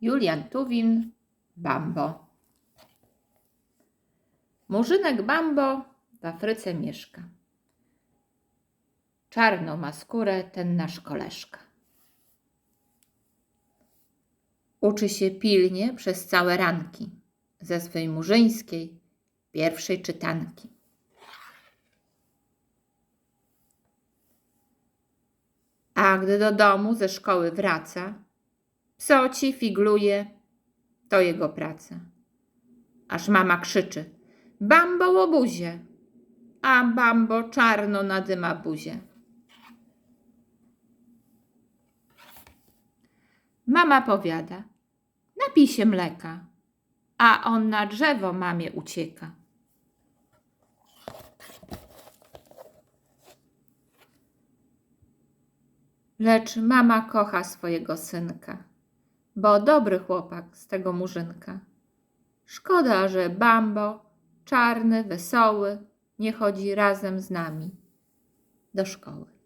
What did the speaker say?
Julian Tuwin, Bambo. Murzynek Bambo w Afryce mieszka. Czarną ma skórę ten nasz koleżka. Uczy się pilnie przez całe ranki ze swej murzyńskiej pierwszej czytanki. A gdy do domu ze szkoły wraca, psoci figluje, to jego praca. Aż mama krzyczy, bambo łobuzie, a bambo czarno nadyma buzię. Mama powiada, napij się mleka, a on na drzewo mamie ucieka. Lecz mama kocha swojego synka, bo dobry chłopak z tego murzynka. Szkoda, że Bambo, czarny, wesoły, nie chodzi razem z nami do szkoły.